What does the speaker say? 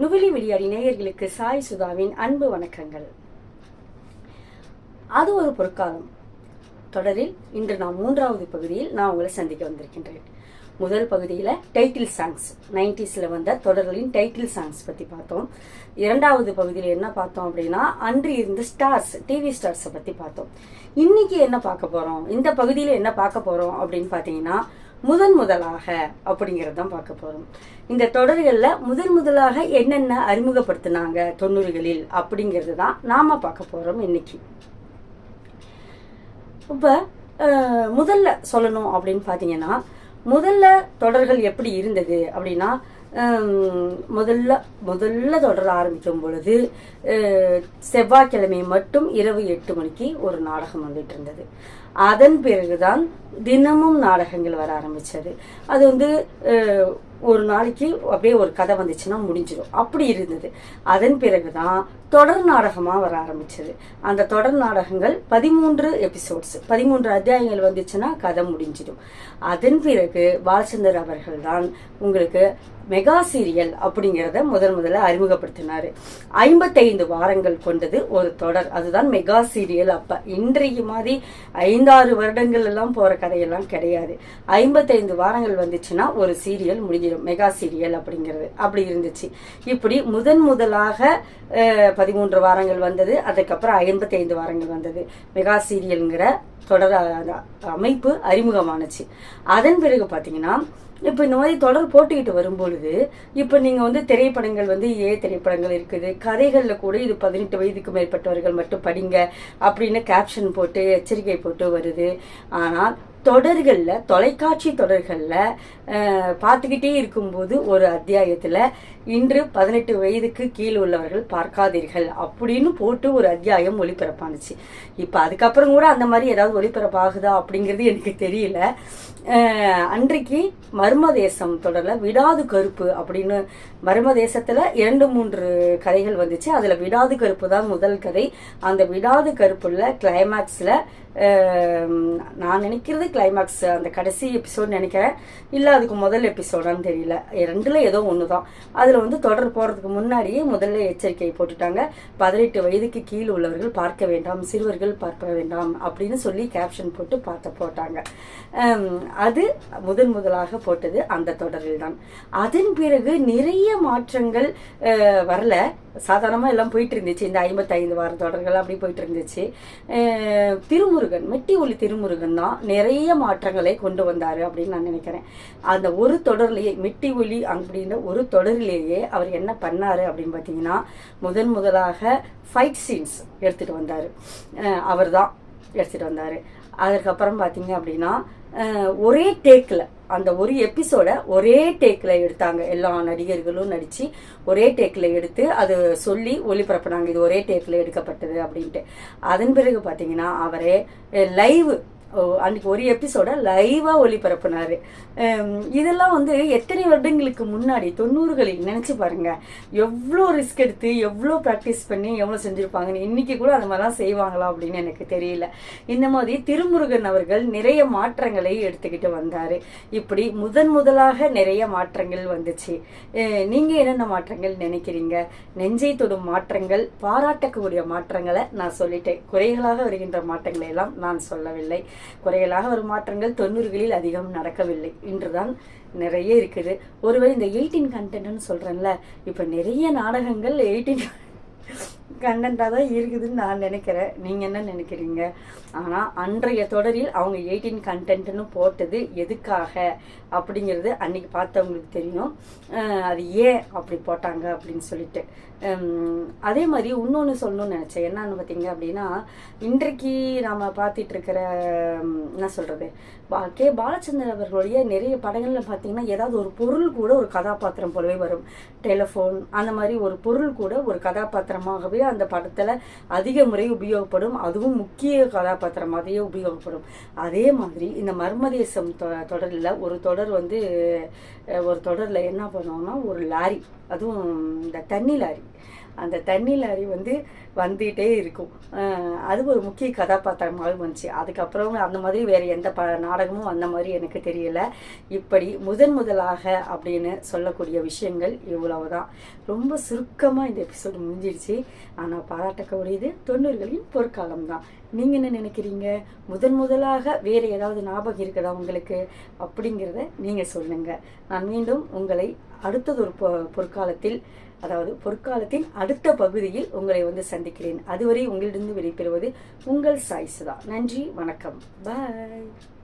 நுவிலி விளையாடி நேயர்களுக்கு சாய் சுதாவின் அன்பு வணக்கங்கள். அது ஒரு பொற்காலம். தொடரில் இன்று நான் மூன்றாவது பகுதியில் நான் உங்களை சந்திக்க வந்திருக்கின்றேன். முதல் பகுதியில் டைட்டில் சாங்ஸ் நைன்டிஸில் வந்த தொடர்களின் டைட்டில் சாங்ஸ் பற்றி பார்த்தோம். இரண்டாவது பகுதியில் என்ன பார்த்தோம் அப்படின்னா அன்று இருந்த ஸ்டார்ஸ் டிவி ஸ்டார்ஸை பற்றி பார்த்தோம். இன்னைக்கு என்ன பார்க்க போகிறோம் இந்த பகுதியில் என்ன பார்க்க போகிறோம் அப்படின்னு பார்த்தீங்கன்னா முதன் முதலாக அப்படிங்கிறது தான் பார்க்க போகிறோம் இந்த தொடர்களில் முதன் முதலாக என்னென்ன அறிமுகப்படுத்தினாங்க தொண்ணூறுகளில் அப்படிங்கிறது தான் நாம் பார்க்க போகிறோம் இன்னைக்கு. இப்போ முதல்ல சொல்லணும் அப்படின்னு பார்த்தீங்கன்னா முதல்ல தொடர்கள் எப்படி இருந்தது அப்படின்னா முதல்ல முதல்ல தொடர ஆரம்பிக்கும் பொழுது செவ்வாய்க்கிழமை மட்டும் இரவு எட்டு மணிக்கு ஒரு நாடகம் வந்துட்டு இருந்தது. அதன் பிறகுதான் தினமும் நாடகங்கள் வர ஆரம்பிச்சது. அது வந்து ஒரு நாளைக்கு அப்படியே ஒரு கதை வந்துச்சுன்னா முடிஞ்சிடும் அப்படி இருந்தது. அதன் பிறகுதான் தொடர் நாடகமா வர ஆரம்பிச்சது. அந்த தொடர் நாடகங்கள் பதிமூன்று எபிசோட்ஸ் பதிமூன்று அத்தியாயங்கள் வந்துச்சுன்னா கதை முடிஞ்சிடும். அதன் பிறகு பாலச்சந்தர் அவர்கள் தான் உங்களுக்கு மெகா சீரியல் அப்படிங்கிறத முதன் முதல்ல அறிமுகப்படுத்தினாரு. ஐம்பத்தைந்து வாரங்கள் கொண்டது ஒரு தொடர். அதுதான் மெகா சீரியல் அப்போ. இன்றைக்கு மாதிரி ஐந்தாறு வருடங்கள் எல்லாம் போகிற கதையெல்லாம் கிடையாது. ஐம்பத்தைந்து வாரங்கள் வந்துச்சுன்னா ஒரு சீரியல் முடிஞ்சிடும். மெகா சீரியல் அப்படிங்கிறது. அப்படி இருந்துச்சு. இப்படி முதன் முதலாக அஹ், பதிமூன்று வாரங்கள் வந்தது. அதுக்கப்புறம் ஐம்பத்தைந்து வாரங்கள் வந்தது. மெகா சீரியல்ங்கிற தொடர் அமைப்பு அறிமுகமானுச்சு. அதன் பிறகு பார்த்தீங்கன்னா இப்போ இந்த மாதிரி தொடர் போட்டுக்கிட்டு வரும்பொழுது இப்போ நீங்கள் வந்து திரைப்படங்கள் வந்து ஏ திரைப்படங்கள் இருக்குது. கதைகளில் கூட இது பதினெட்டு வயதுக்கு மேற்பட்டவர்கள் மட்டும் படிங்க அப்படின்னு கேப்ஷன் போட்டு எச்சரிக்கை போட்டு வருது. ஆனால் தொடர்களில் தொலைக்காட்சி தொடர்களில் பார்த்துக்கிட்டே இருக்கும்போது ஒரு அத்தியாயத்தில் இன்று பதினெட்டு வயதுக்கு கீழ் உள்ளவர்கள் பார்க்காதீர்கள் அப்படின்னு போட்டு ஒரு அத்தியாயம் ஒளிபரப்பானுச்சு. இப்போ அதுக்கப்புறம் கூட அந்த மாதிரி ஏதாவது ஒளிபரப்பாகுதா அப்படிங்கிறது எனக்கு தெரியல. அன்றைக்கு மர்ம தேசம் தொடரில் விடாது கருப்பு அப்படின்னு மர்ம தேசத்தில் இரண்டு மூன்று கதைகள் வந்துச்சு. அதில் விடாது கருப்பு தான் முதல் கதை. அந்த விடாது கருப்புல கிளைமேக்ஸில் நான் நினைக்கிறது கிளைமேக்ஸ் அந்த கடைசி எபிசோட் நினைக்கிறேன். இல்லை அதுக்கு முதல் எபிசோடான்னு தெரியல. ரெண்டில் ஏதோ ஒன்று தான் அதில் வந்து தொடர் போகிறதுக்கு முன்னாடியே முதல்ல எச்சரிக்கை போட்டுட்டாங்க. பதினெட்டு வயதுக்கு கீழ் உள்ளவர்கள் பார்க்க வேண்டாம் சிறுவர்கள் பார்க்க வேண்டாம் அப்படின்னு சொல்லி கேப்ஷன் போட்டு பார்த்த போட்டாங்க. அது முதன் முதலாக போட்டது அந்த தொடரில் தான் அதன் பிறகு நிறைய மாற்றங்கள் வரல. சாதாரணமாக எல்லாம் போயிட்டு இருந்துச்சு. இந்த ஐம்பத்தைந்து வார தொடர்கள் அப்படி போயிட்டு இருந்துச்சு. திருமுருகன் மெட்டி ஒளி திருமுருகன் தான் நிறைய மாற்றங்களை கொண்டு வந்தார் அப்படின்னு நான் நினைக்கிறேன். அந்த ஒரு தொடர்லேயே மெட்டி ஒலி அப்படின்ற ஒரு தொடரிலேயே அவர் என்ன பண்ணார் அப்படின்னு பார்த்தீங்கன்னா முதன் முதலாக ஃபைட் சீன்ஸ் எடுத்துகிட்டு வந்தார். அவர் தான் எடுத்துகிட்டு வந்தார். அதற்கப்புறம் பார்த்தீங்க அப்படின்னா ஒரே டேக்கில் அந்த ஒரு எபிசோடை ஒரே டேக்கில் எடுத்தாங்க. எல்லா நடிகர்களும் நடித்து ஒரே டேக்கில் எடுத்து அது சொல்லி ஒளிபரப்புனாங்க. இது ஒரே டேக்கில் எடுக்கப்பட்டது அப்படின்ட்டு. அதன் பிறகு பார்த்தீங்கன்னா அவரே லைவ் அன்னைக்கு ஒரு எபிசோட லைவா ஒளிபரப்புனாரு. இதெல்லாம் வந்து எத்தனை வருடங்களுக்கு முன்னாடி தொண்ணூறுகளில் நினைச்சு பாருங்க. எவ்வளோ ரிஸ்க் எடுத்து எவ்வளோ ப்ராக்டிஸ் பண்ணி எவ்வளோ செஞ்சிருப்பாங்கன்னு இன்னைக்கு கூட அந்த மாதிரிலாம் செய்வாங்களா அப்படின்னு எனக்கு தெரியல. இந்த மாதிரி திருமுருகன் அவர்கள் நிறைய மாற்றங்களை எடுத்துக்கிட்டு வந்தாரு. இப்படி முதன் முதலாக நிறைய மாற்றங்கள் வந்துச்சு. நீங்கள் நீங்க என்னென்ன மாற்றங்கள் நினைக்கிறீங்க? நெஞ்சை தொடும் மாற்றங்கள் பாராட்டக்கூடிய மாற்றங்களை நான் சொல்லிட்டேன். குறைகளாக வருகின்ற மாற்றங்களை எல்லாம் நான் சொல்லவில்லை. குறைகளாக வரும் மாற்றங்கள் தொண்ணூறுகளில் அதிகம் நடக்கவில்லை. இன்றுதான் நிறைய இருக்குது. ஒருவர் இந்த எயிட்டீன் கண்டென்ட்னு சொல்றேன்ல இப்ப நிறைய நாடகங்கள் எயிட்டீன் கண்டென்ட்டாக தான் இருக்குதுன்னு நான் நினைக்கிறேன். நீங்கள் என்ன நினைக்கிறீங்க? ஆனால் அன்றைய தொடரில் அவங்க எயிட்டீன் கண்டென்ட்னு போட்டது எதுக்காக அப்படிங்கிறது அன்னைக்கு பார்த்தவங்களுக்கு தெரியும். அஹ் அது ஏன் அப்படி போட்டாங்க அப்படின்னு சொல்லிட்டு. அதே மாதிரி இன்னொன்று சொல்லணும்னு நினச்சேன். என்னன்னு பார்த்தீங்க அப்படின்னா இன்றைக்கு நாம் பார்த்துட்டு இருக்கிற என்ன சொல்கிறது கே. பாலச்சந்தர் அவர்களுடைய நிறைய படங்களில் பார்த்தீங்கன்னா ஏதாவது ஒரு பொருள் கூட ஒரு கதாபாத்திரம் போலவே வரும். டெலிஃபோன் அந்த மாதிரி ஒரு பொருள் கூட ஒரு கதாபாத்திரமாகவே அந்த படத்தில் அதிக முறை உபயோகப்படும். அதுவும் முக்கிய கதாபாத்திரமாகவே உபயோகப்படும். அதே மாதிரி இந்த மர்மதேசம் தொ- தொடரில் ஒரு தொடர் வந்து ஒரு தொடரில் என்ன பண்ணுவோம்னா ஒரு லாரி. அதுவும் இந்த தண்ணி லாரி. அந்த தண்ணி லாரி வந்து வந்துகிட்டே இருக்கும். அது ஒரு முக்கிய கதாபாத்திரமாக வந்துச்சு. அதுக்கப்புறம் அந்த மாதிரி வேறு எந்த ப நாடகமும் அந்த மாதிரி எனக்கு தெரியல. இப்படி முதன் முதலாக அப்படின்னு சொல்லக்கூடிய விஷயங்கள் இவ்வளவுதான். ரொம்ப சுருக்கமாக இந்த எபிசோடு முடிஞ்சிடுச்சு ஆனால் பாராட்டக்கூடியது தொண்ணூறுகளின் பொற்காலம் தான் நீங்கள் என்ன நினைக்கிறீங்க? முதன் முதலாக வேறு ஏதாவது ஞாபகம் இருக்குதா உங்களுக்கு? அப்படிங்கிறத நீங்கள் சொல்லுங்கள் நான் மீண்டும் உங்களை அடுத்தது ஒரு பொற்காலத்தில் அதாவது பொற்காலத்தின் அடுத்த பகுதியில் உங்களை வந்து சந்திக்கிறேன். அதுவரை உங்களிடம் வெளிப்பெறுவது உங்கள் சாய்ஸ் தான் நன்றி வணக்கம். பாய்.